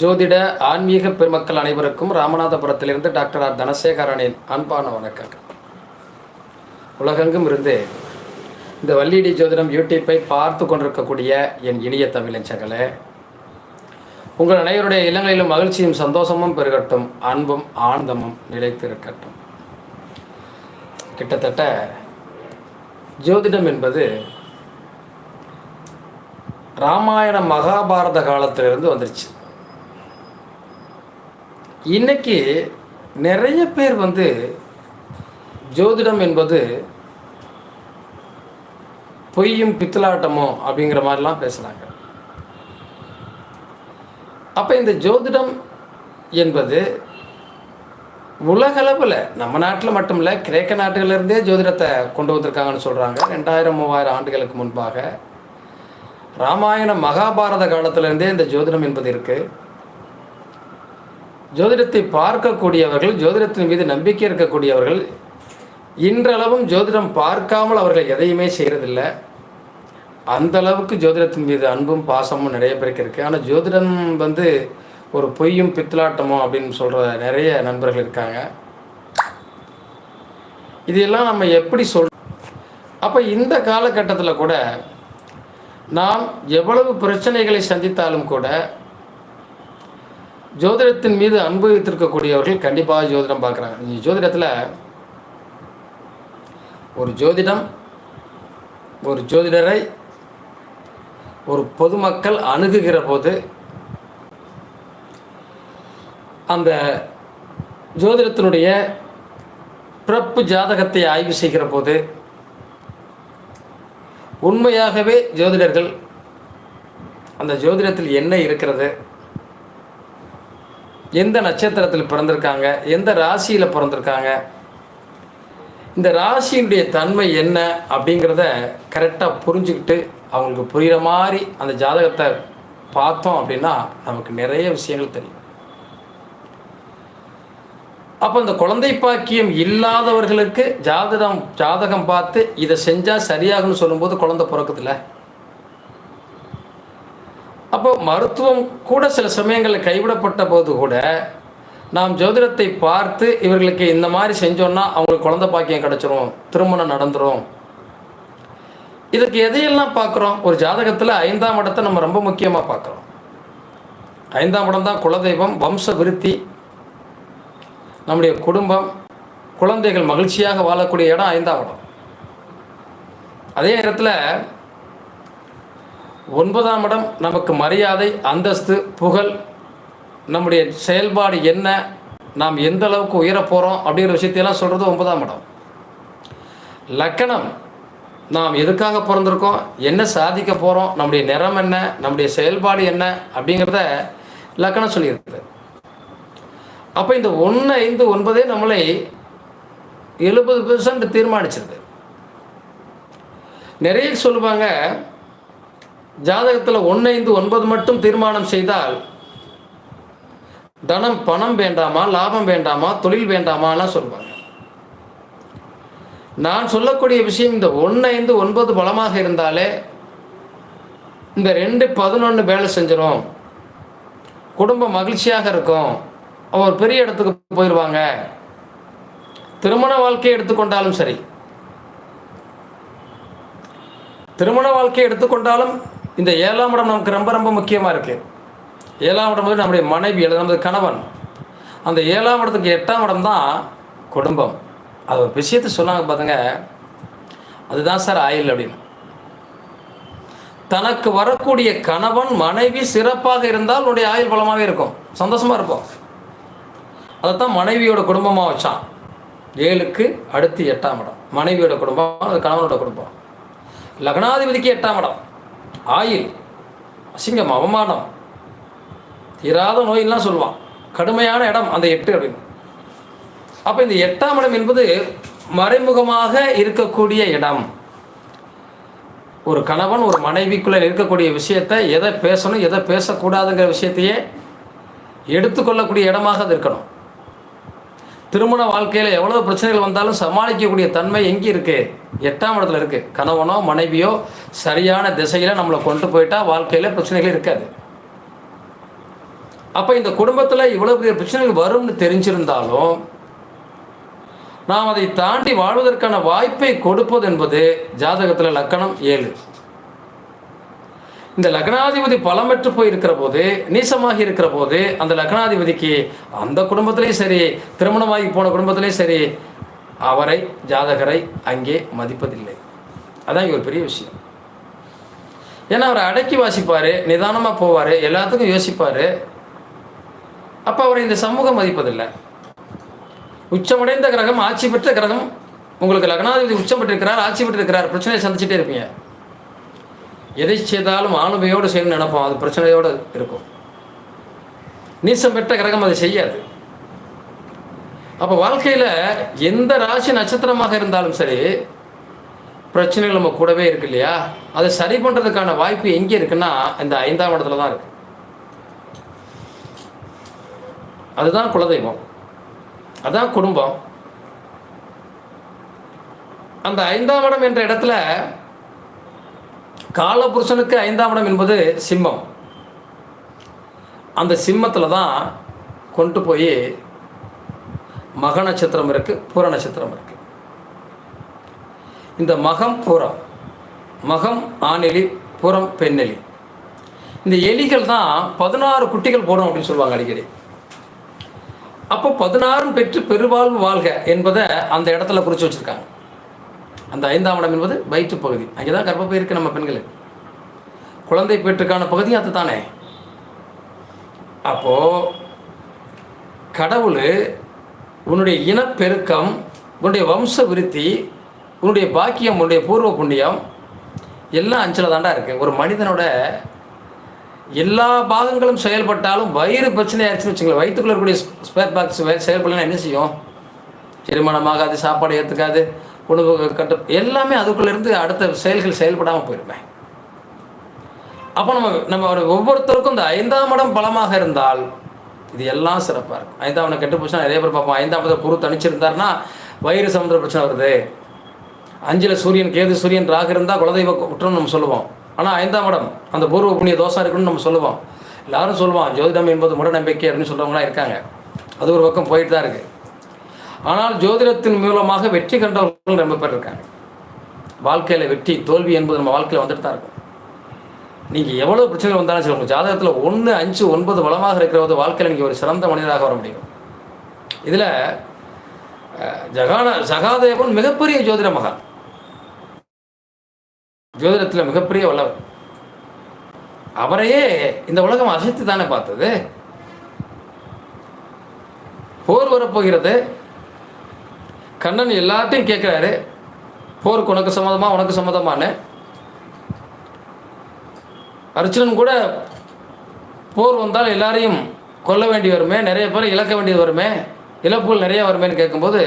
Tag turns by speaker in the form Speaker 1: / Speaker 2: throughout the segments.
Speaker 1: ஜோதிட ஆன்மீக பெருமக்கள் அனைவருக்கும் ராமநாதபுரத்திலிருந்து டாக்டர் ஆர் தனசேகரனின் அன்பான வணக்கங்கள். உலகெங்கும் இருந்து இந்த வள்ளிடி ஜோதிடம் யூடியூப்பை பார்த்து கொண்டிருக்கக்கூடிய என் இனிய தமிழஞ்சங்களே உங்கள் அனைவருடைய இல்லங்களிலும் மகிழ்ச்சியும் சந்தோஷமும் பெருகட்டும் அன்பும் ஆனந்தமும் நிலைத்திருக்கட்டும். கிட்டத்தட்ட ஜோதிடம் என்பது ராமாயண மகாபாரத காலத்திலிருந்து வந்துருச்சு. இன்னைக்கு நிறைய பேர் வந்து ஜோதிடம் என்பது பொய்யும் பித்தலாட்டமோ அப்படிங்கிற மாதிரிலாம் பேசுகிறாங்க அப்போ இந்த ஜோதிடம் என்பது உலகளவில் நம்ம நாட்டில் மட்டும் இல்லை கிரேக்க நாட்டுகளிலிருந்தே ஜோதிடத்தை கொண்டு வந்திருக்காங்கன்னு சொல்கிறாங்க ரெண்டாயிரம் மூவாயிரம் ஆண்டுகளுக்கு முன்பாக. ராமாயண மகாபாரத காலத்திலேருந்தே இந்த ஜோதிடம் என்பது இருக்குது ஜோதிடத்தை பார்க்கக்கூடியவர்கள் ஜோதிடத்தின் மீது நம்பிக்கை இருக்கக்கூடியவர்கள் இன்றளவும் ஜோதிடம் பார்க்காமல் அவர்கள் எதையுமே செய்கிறதில்ல அந்த அளவுக்கு ஜோதிடத்தின் மீது அன்பும் பாசமும் நிறைய பேருக்கு இருக்குது ஆனால் ஜோதிடம் வந்து ஒரு பொய்யும் பித்தலாட்டமோ அப்படின்னு சொல்கிற நிறைய நண்பர்கள் இருக்காங்க. இதெல்லாம் நம்ம எப்படி சொல் அப்போ இந்த காலகட்டத்தில் கூட நாம் எவ்வளவு பிரச்சனைகளை சந்தித்தாலும் கூட ஜோதிடத்தின் மீது அன்பு வைத்திருக்கக்கூடியவர்கள் கண்டிப்பாக ஜோதிடம் பார்க்குறாங்க. நீங்கள் ஜோதிடத்தில் ஒரு ஜோதிடம் ஒரு ஜோதிடரை ஒரு பொதுமக்கள் அணுகுகிற போது அந்த ஜோதிடத்தினுடைய பிறப்பு ஜாதகத்தை ஆய்வு செய்கிற போது உண்மையாகவே ஜோதிடர்கள் அந்த ஜோதிடத்தில் என்ன இருக்கிறது எந்த நட்சத்திரத்தில் பிறந்திருக்காங்க? எந்த ராசியில் பிறந்திருக்காங்க? இந்த ராசியினுடைய தன்மை என்ன அப்படிங்கிறத கரெக்டாக புரிஞ்சுக்கிட்டு அவங்களுக்கு புரிகிற மாதிரி அந்த ஜாதகத்தை பார்த்தோம் அப்படின்னா நமக்கு நிறைய விஷயங்கள் தெரியும். அப்போ இந்த குழந்தை பாக்கியம் இல்லாதவர்களுக்கு ஜாதகம் ஜாதகம் பார்த்து இதை செஞ்சால் சரியாகும்னு சொல்லும்போது குழந்தை பிறக்குதுல்ல? அப்போ மருத்துவம் கூட சில சமயங்களில் கைவிடப்பட்ட போது கூட நாம் ஜோதிடத்தை பார்த்து இவர்களுக்கு இந்த மாதிரி செஞ்சோன்னா அவங்களுக்கு குழந்தை பாக்கியம் கிடச்சிரும் திருமணம் நடந்துரும். இதுக்கு எதையெல்லாம் பார்க்குறோம்? ஒரு ஜாதகத்தில் ஐந்தாம் இடத்தை நம்ம ரொம்ப முக்கியமாக பார்க்குறோம். ஐந்தாம் இடம் தான் குலதெய்வம் வம்ச விருத்தி நம்முடைய குடும்பம் குழந்தைகள் மகிழ்ச்சியாக வாழக்கூடிய இடம் ஐந்தாம் இடம். அதே நேரத்தில் ஒன்பதாம் இடம் நமக்கு மரியாதை அந்தஸ்து புகழ். நம்முடைய செயல்பாடு என்ன? நாம் எந்த அளவுக்கு உயர போகிறோம் அப்படிங்கிற விஷயத்தையெல்லாம் சொல்கிறது ஒன்பதாம் இடம். லக்கணம். நாம் எதுக்காக பிறந்திருக்கோம்? என்ன சாதிக்க போகிறோம் நம்முடைய நிறம் என்ன? நம்முடைய செயல்பாடு என்ன? அப்படிங்கிறத லக்கணம் சொல்லியிருக்குது அப்போ இந்த ஒன்று ஐந்து ஒன்பதே நம்மளை எழுபது பெர்சன்ட் தீர்மானிச்சிருது. நிறைய சொல்லுவாங்க ஜாதகத்தில் ஒன்று ஐந்து ஒன்பது மட்டும் தீர்மானம் செய்தால் தனம் பணம் வேண்டாமா லாபம் வேண்டாமா தொழில் வேண்டாமாலாம் சொல்லுவாங்க நான் சொல்லக்கூடிய விஷயம் இந்த ஒன்று ஐந்து ஒன்பது பலமாக இருந்தாலே இந்த ரெண்டு பதினொன்று வேலை செஞ்சிடும் குடும்பம் மகிழ்ச்சியாக இருக்கும். அவர் பெரிய இடத்துக்கு போயிடுவாங்க திருமண வாழ்க்கையை எடுத்துக்கொண்டாலும் சரி. திருமண வாழ்க்கையை எடுத்துக்கொண்டாலும் இந்த ஏழாம் இடம் நமக்கு ரொம்ப ரொம்ப முக்கியமாக இருக்குது ஏழாம் இடம் வந்து நம்முடைய மனைவி அல்லது நமது கணவன். அந்த ஏழாம் இடத்துக்கு எட்டாம் இடம் தான் குடும்பம். அது ஒரு விஷயத்தை சொன்னாங்க பார்த்துங்க அதுதான் சார் ஆயில் அப்படின்னு. தனக்கு வரக்கூடிய கணவன் மனைவி சிறப்பாக இருந்தால் உன்னுடைய ஆயுள் பலமாகவே இருக்கும். சந்தோஷமாக இருப்போம். அதைத்தான் மனைவியோட குடும்பமாக வச்சான். ஏழுக்கு அடுத்து எட்டாம் இடம். மனைவியோட குடும்பம் அது கணவனோட குடும்பம். லக்னாதிபதிக்கு எட்டாம் இடம். ஆயில் அசிங்கம் அவமானம் தீராத நோயெல்லாம் சொல்லுவான் கடுமையான இடம் அந்த எட்டு அப்படின்னு. அப்போ இந்த எட்டாம் இடம் என்பது மறைமுகமாக இருக்கக்கூடிய இடம். ஒரு கணவன் ஒரு மனைவிக்குள்ளே இருக்கக்கூடிய விஷயத்தை எதை பேசணும் எதை பேசக்கூடாதுங்கிற விஷயத்தையே எடுத்துக்கொள்ளக்கூடிய இடமாக அது இருக்கணும். திருமண வாழ்க்கையில் எவ்வளோ பிரச்சனைகள் வந்தாலும் சமாளிக்கக்கூடிய தன்மை எங்கே இருக்குது எட்டாம் இடத்துல இருக்குது கணவனோ மனைவியோ சரியான திசையில் நம்மளை கொண்டு போயிட்டா வாழ்க்கையில் பிரச்சனைகள் இருக்காது. அப்போ இந்த குடும்பத்தில் இவ்வளோ பெரிய பிரச்சனைகள் வரும்னு தெரிஞ்சிருந்தாலும் நாம் அதை தாண்டி வாழ்வதற்கான வாய்ப்பை கொடுப்பது என்பது ஜாதகத்தில் லக்கணம் ஏழு. இந்த லக்னாதிபதி பலம் பெற்று போய் இருக்கிற போது நீசமாகி இருக்கிற போது அந்த லக்னாதிபதிக்கு அந்த குடும்பத்திலையும் சரி திருமணமாகி போன குடும்பத்திலையும் சரி அவரை ஜாதகரை அங்கே மதிப்பதில்லை. அதான் இங்கே ஒரு பெரிய விஷயம். ஏன்னா அவரை அடக்கி வாசிப்பார் நிதானமாக போவார் எல்லாத்துக்கும் யோசிப்பார். அப்போ அவரை இந்த சமூகம் மதிப்பதில்லை. உச்சமடைந்த கிரகம் ஆட்சி பெற்ற கிரகம் உங்களுக்கு லக்னாதிபதி உச்சம் பெற்றிருக்கிறார் ஆட்சி பெற்றிருக்கிறார் பிரச்சனையை சந்திச்சுட்டே இருப்பீங்க. எதை செய்தாலும் ஆளுமையோடு செய்யணும்னு நினைப்போம். அது பிரச்சனையோடு இருக்கும். நீசம் பெற்ற கிரகம் அதை செய்யாது. அப்போ வாழ்க்கையில் எந்த ராசி நட்சத்திரமாக இருந்தாலும் சரி பிரச்சனைகள் நம்ம கூடவே இருக்கு இல்லையா? அதை சரி பண்ணுறதுக்கான வாய்ப்பு எங்கே இருக்குன்னா இந்த ஐந்தாம் இடத்துல தான் இருக்கு. அதுதான் குலதெய்வம். அதான் குடும்பம். அந்த ஐந்தாம் இடம் என்ற இடத்துல காலபுருஷனுக்கு ஐந்தாம் இடம் என்பது சிம்மம். அந்த சிம்மத்தில் தான் கொண்டு போய் மக நட்சத்திரம் இருக்கு பூர நட்சத்திரம் இருக்குது இந்த மகம் புறம் மகம் ஆணெலி புறம் பெண்ணெலி. இந்த எலிகள் தான் பதினாறு குட்டிகள் போடும் அப்படின்னு சொல்லுவாங்க அடிக்கடி. அப்போ பதினாறும் பெற்று பெருவாழ்வு வாழ்க என்பதை அந்த இடத்துல குறித்து வச்சுருக்காங்க. அந்த ஐந்தாம் இடம் என்பது வயிற்று பகுதி. அங்கே தான் கர்ப்பப்பை இருக்குது நம்ம பெண்களுக்கு குழந்தை பெற்றுக்கான பகுதி அது தானே அப்போது கடவுள் உன்னுடைய இனப்பெருக்கம் உன்னுடைய வம்ச விருத்தி உன்னுடைய பாக்கியம் உன்னுடைய பூர்வ புண்ணியம் எல்லாம் அஞ்சில் தாண்டா இருக்குது ஒரு மனிதனோட எல்லா பாகங்களும் செயல்பட்டாலும் வயிறு பிரச்சனை ஆயிடுச்சுன்னு வச்சுங்களேன் வயிற்றுக்குள்ள இருக்கக்கூடிய ஸ்பேர் பாக்ஸ் செயல்படலாம் என்ன செய்யும்? செரிமானமாகாது சாப்பாடு ஏற்றுக்காது உணவு கட்டு எல்லாமே அதுக்குள்ளேருந்து அடுத்த செயல்கள் செயல்படாமல் போயிருப்பேன் அப்போ நம்ம நம்ம ஒரு ஒவ்வொருத்தருக்கும் இந்த ஐந்தாம் இடம் பலமாக இருந்தால் இது எல்லாம் சிறப்பாக இருக்கும். ஐந்தாம் இடம் கெட்டு போச்சுன்னா நிறைய பேர் பார்ப்போம் ஐந்தாம் இடத்தை குரு தனிச்சிருந்தாருன்னா வயிறு சமுதிர பிரச்சனை வருது. அஞ்சில் சூரியன் கேது சூரியன் ராகு இருந்தால் குலதெய்வ குற்றம்னு நம்ம சொல்லுவோம். ஆனால் ஐந்தாம் இடம் அந்த பூர்வ புண்ணிய தோஷம் இருக்குன்னு நம்ம சொல்லுவோம். எல்லாரும் சொல்லுவோம் ஜோதிடம் என்பது மூட நம்பிக்கை அப்படின்னு சொல்கிறவங்களாம் இருக்காங்க. அது ஒரு பக்கம் போயிட்டு தான் இருக்குது ஆனால் ஜோதிடத்தின் மூலமாக வெற்றி கண்டவர்கள் ரொம்ப பேர் இருக்காங்க. வாழ்க்கையில் வெற்றி தோல்வி என்பது நம்ம வாழ்க்கையில் வந்துட்டு தான் இருக்கும். நீங்கள் எவ்வளோ பிரச்சனைகள் வந்தாலும் சரி உங்கள் ஜாதகத்தில் ஒன்று அஞ்சு ஒன்பது வளமாக இருக்கிற வாழ்க்கையில் நீங்கள் ஒரு சிறந்த மனிதராக வர முடியும். இதில் ஜகான சகாதேவன் மிகப்பெரிய ஜோதிட மகான். ஜோதிடத்தில் மிகப்பெரிய வல்லவர். அவரையே இந்த உலகம் அசைத்து தானே பார்த்தது? போர் வரப்போகிறது. கண்ணன் எல்லாத்தையும் கேட்குறாரு போருக்கு உனக்கு சம்மதமா உனக்கு சம்மதமானு அர்ஜுனன் கூட போர் வந்தால் எல்லாரையும் கொல்ல வேண்டி வருமே நிறைய பேர் இழக்க வேண்டியது வருமே இழப்புகள் நிறைய வருமேன்னு கேட்கும்போது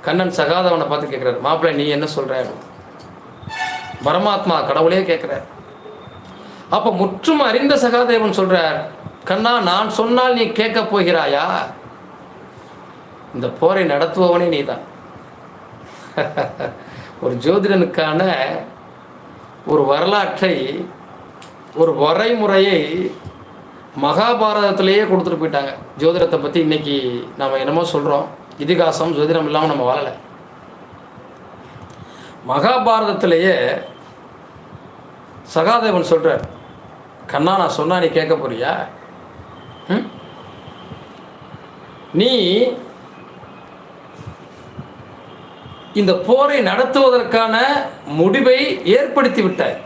Speaker 1: கண்ணன் சகாதவனை பார்த்து கேட்குறாரு மாப்பிள்ளை நீ என்ன சொல்கிற பரமாத்மா கடவுளே கேட்குறார் அப்போ முற்றும் அறிந்த சகாதேவன் சொல்கிறார் கண்ணா நான் சொன்னால் நீ கேட்க போகிறாயா? இந்த போரை நடத்துபவனே நீதான். ஒரு ஜோதிடனுக்கான ஒரு வரலாற்றை ஒரு வரைமுறையை மகாபாரதத்திலேயே கொடுத்துட்டு போயிட்டாங்க. ஜோதிடத்தை பற்றி இன்னைக்கு நாம் என்னமோ சொல்கிறோம் இதிகாசம் ஜோதிடம் இல்லாமல் நம்ம வாழலை. மகாபாரதத்திலேயே சகாதேவன் சொல்கிறார் கண்ணா நான் சொன்னா நீ கேட்க போறியா? ம்? நீ இந்த போரை நடத்துவதற்கான முடிவை ஏற்படுத்தி விட்டாய்.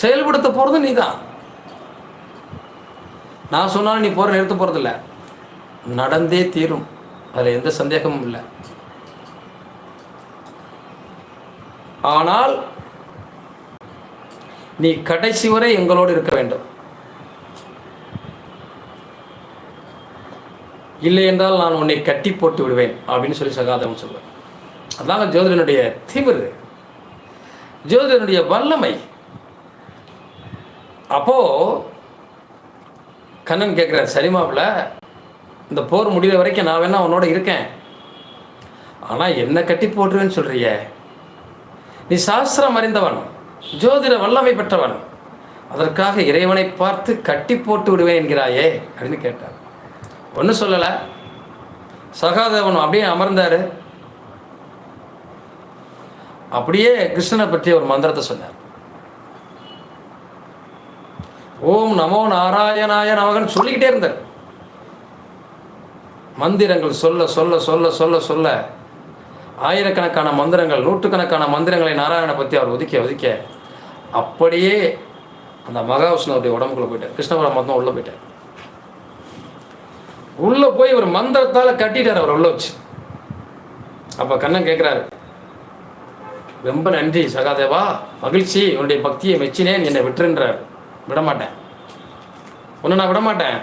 Speaker 1: செயல்படுத்த போகிறது நீ தான் நான் சொன்னாலும் நீ போரை நிறுத்த போகிறதில்ல நடந்தே தீரும். அதில் எந்த சந்தேகமும் இல்லை. ஆனால் நீ கடைசி வரை எங்களோடு இருக்க வேண்டும். இல்லை என்றால் நான் உன்னை கட்டி போட்டு விடுவேன் அப்படின்னு சொல்லி சகாதம் சொல்லுவேன் அதாங்க ஜோதிடனுடைய திமிரு. ஜோதிடனுடைய வல்லமை. அப்போ கண்ணன் கேட்குறாரு சரிமாவில் இந்த போர் முடிகிற வரைக்கும் நான் வேணா உன்னோட இருக்கேன். ஆனால் என்ன கட்டி போட்டுருவேன்னு சொல்றியே. நீ சாஸ்திரம் அறிந்தவன் ஜோதிட வல்லமை பெற்றவன். அதற்காக இறைவனை பார்த்து கட்டி போட்டு விடுவேன் என்கிறாயே அப்படின்னு கேட்டார். ஒன்றும் சொல்லலை. சகாதேவன் அப்படியே அமர்ந்தார். அப்படியே கிருஷ்ணனை பற்றி ஒரு மந்திரத்தை சொன்னார். ஓம் நமோ நாராயணாய நமகன் சொல்லிக்கிட்டே இருந்தார். மந்திரங்கள் சொல்ல சொல்ல சொல்ல சொல்ல சொல்ல ஆயிரக்கணக்கான மந்திரங்கள் நூற்றுக்கணக்கான மந்திரங்களை நாராயணனை பற்றி அவர் ஒதுக்க ஒதுக்க அப்படியே அந்த மகாவிஷ்ணுடைய உடம்புக்குள்ள போயிட்டார். கிருஷ்ணபுரம் பரமாத்மா உள்ள போயிட்டார். உள்ள போய் ஒரு மந்திரத்தால கட்டிட்டார் அவர் உள்ள வச்சு. அப்ப கண்ணன் கேட்கிறாரு ரொம்ப நன்றி சகாதேவா மகிழ்ச்சி உன்னுடைய பக்தியை மெச்சினேன் என்னை விட்டுருன்றார். விடமாட்டேன். உன்னை நான் விடமாட்டேன்.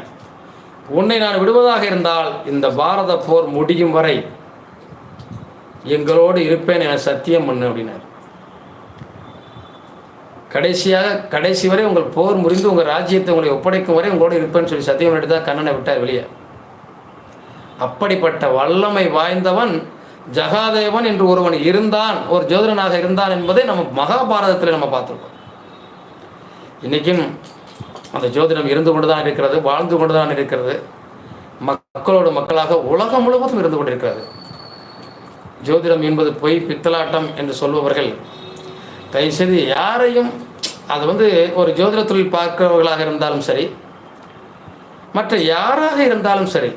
Speaker 1: உன்னை நான் விடுவதாக இருந்தால் இந்த பாரத போர் முடியும் வரை எங்களோடு இருப்பேன் என சத்தியம் பண்ணு அப்படின்னார். கடைசியாக கடைசி வரை உங்கள் போர் முறிந்து உங்கள் ராஜ்யத்தை உங்களை ஒப்படைக்கும் வரை உங்களோடு இருப்பேன்னு சொல்லி சத்தியம் எடுத்து தான் கண்ணனை விட்டார் வெளியே. அப்படிப்பட்ட வல்லமை வாய்ந்தவன் ஜகாதேவன் என்று ஒருவன் இருந்தான் ஒரு ஜோதிடனாக இருந்தான் என்பதை நம்ம மகாபாரதத்தில் நம்ம பார்த்துருக்கோம். இன்றைக்கும் அந்த ஜோதிடம் இருந்து கொண்டு தான் இருக்கிறது வாழ்ந்து கொண்டு தான் இருக்கிறது. மக்களோட மக்களாக உலகம் முழுவதும் இருந்து கொண்டிருக்கிறது. ஜோதிடம் என்பது பொய் பித்தலாட்டம் என்று சொல்பவர்கள் தயவுசெய்து யாரையும் அது வந்து ஒரு ஜோதிட தொழில் பார்க்கிறவர்களாக இருந்தாலும் சரி மற்ற யாராக இருந்தாலும் சரி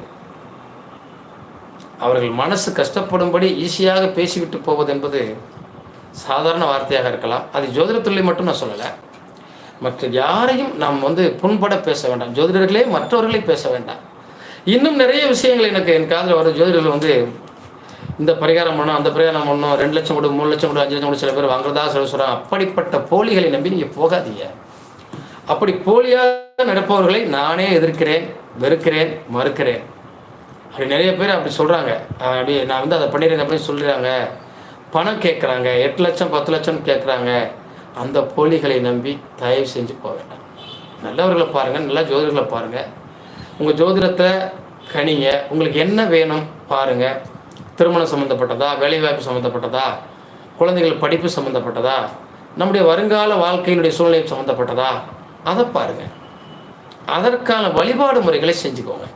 Speaker 1: அவர்கள் மனசு கஷ்டப்படும்படி ஈஸியாக பேசிவிட்டு போவது என்பது சாதாரண வார்த்தையாக இருக்கலாம். அது ஜோதிடத்துள்ளே மட்டும் நான் சொல்லலை. மற்ற யாரையும் நாம் வந்து புண்பட பேச வேண்டாம். ஜோதிடர்களே மற்றவர்களை பேச வேண்டாம். இன்னும் நிறைய விஷயங்கள் எனக்கு என் காதில் வர ஜோதிடர்கள் வந்து இந்த பரிகாரம் பண்ணணும் அந்த பரிகாரம் பண்ணணும் ரெண்டு லட்சம் கொடு மூணு லட்சம் கொடு அஞ்சு லட்சம் கொடு சில பேர் வாங்குறதா சொல்ல சொல்கிறாங்க அப்படிப்பட்ட போலிகளை நம்பி நீங்கள் போகாதீங்க. அப்படி போலியாக நடப்பவர்களை நானே எதிர்க்கிறேன் வெறுக்கிறேன் மறுக்கிறேன். அப்படி நிறைய பேர் அப்படி சொல்கிறாங்க அப்படி நான் வந்து அதை பண்ணிடுறேன் அப்படின்னு சொல்கிறாங்க பணம் கேட்குறாங்க. எட்டு லட்சம் பத்து லட்சம் கேட்குறாங்க. அந்த போலிகளை நம்பி தயவு செஞ்சு போக வேண்டாம். நல்லவர்களை பாருங்கள் நல்ல ஜோதிடர்களை பாருங்கள் உங்கள் ஜோதிடத்தை கனிங்க. உங்களுக்கு என்ன வேணும் பாருங்கள் திருமணம் சம்மந்தப்பட்டதா வேலைவாய்ப்பு சம்மந்தப்பட்டதா குழந்தைகள் படிப்பு சம்மந்தப்பட்டதா நம்முடைய வருங்கால வாழ்க்கையினுடைய சூழ்நிலை சம்மந்தப்பட்டதா அதை பாருங்கள் அதற்கான வழிபாடு முறைகளை செஞ்சுக்கோங்க.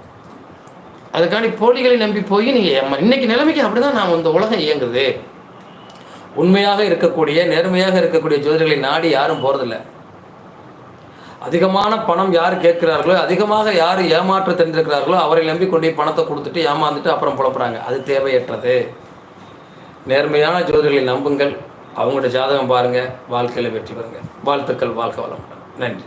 Speaker 1: அதுக்காண்டி போலிகளை நம்பி போய் நீங்கள் இன்னைக்கு நிலைமைக்கு அப்படி தான் நான் இந்த உலகம் இயங்குது. உண்மையாக இருக்கக்கூடிய நேர்மையாக இருக்கக்கூடிய ஜோதிடர்களை நாடி யாரும் போகிறதில்ல அதிகமான பணம் யார் கேட்கிறார்களோ அதிகமாக யார் ஏமாற்ற தெரிஞ்சிருக்கிறார்களோ அவரை நம்பி கொண்டு போய் பணத்தை கொடுத்துட்டு ஏமாந்துட்டு அப்புறம் புலப்புறாங்க அது தேவையற்றது. நேர்மையான ஜோதிடர்களை நம்புங்கள். அவங்களோட ஜாதகம் பாருங்கள் வாழ்க்கையில் வெற்றி பெறுங்க. வாழ்த்துக்கள் வாழ்க்கை வளம் நன்றி.